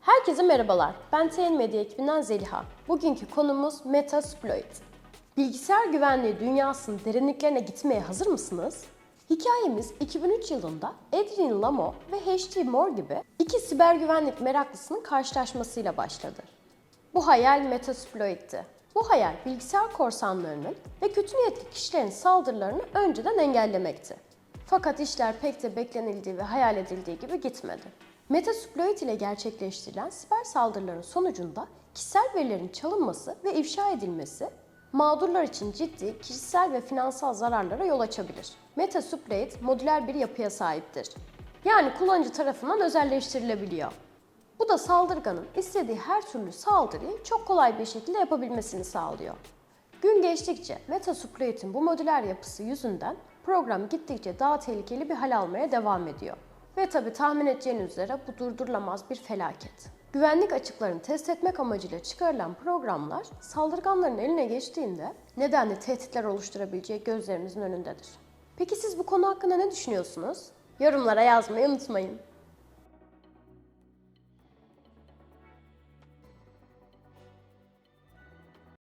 Herkese merhabalar. Ben TN Medya ekibinden Zeliha. Bugünkü konumuz Metasploit. Bilgisayar güvenliği dünyasının derinliklerine gitmeye hazır mısınız? Hikayemiz 2003 yılında Adrian Lamo ve H.T. Moore gibi iki siber güvenlik meraklısının karşılaşmasıyla başladı. Bu hayal Metasploit'ti. Bu hayal bilgisayar korsanlarının ve kötü niyetli kişilerin saldırılarını önceden engellemekti. Fakat işler pek de beklenildiği ve hayal edildiği gibi gitmedi. Metasploit ile gerçekleştirilen siber saldırıların sonucunda kişisel verilerin çalınması ve ifşa edilmesi mağdurlar için ciddi kişisel ve finansal zararlara yol açabilir. Metasploit modüler bir yapıya sahiptir. Yani kullanıcı tarafından özelleştirilebiliyor. Bu da saldırganın istediği her türlü saldırıyı çok kolay bir şekilde yapabilmesini sağlıyor. Gün geçtikçe Metasploit'in bu modüler yapısı yüzünden program gittikçe daha tehlikeli bir hal almaya devam ediyor. Ve tabi tahmin edeceğiniz üzere bu durdurulamaz bir felaket. Güvenlik açıklarını test etmek amacıyla çıkarılan programlar saldırganların eline geçtiğinde nedenli tehditler oluşturabileceği gözlerimizin önündedir. Peki siz bu konu hakkında ne düşünüyorsunuz? Yorumlara yazmayı unutmayın.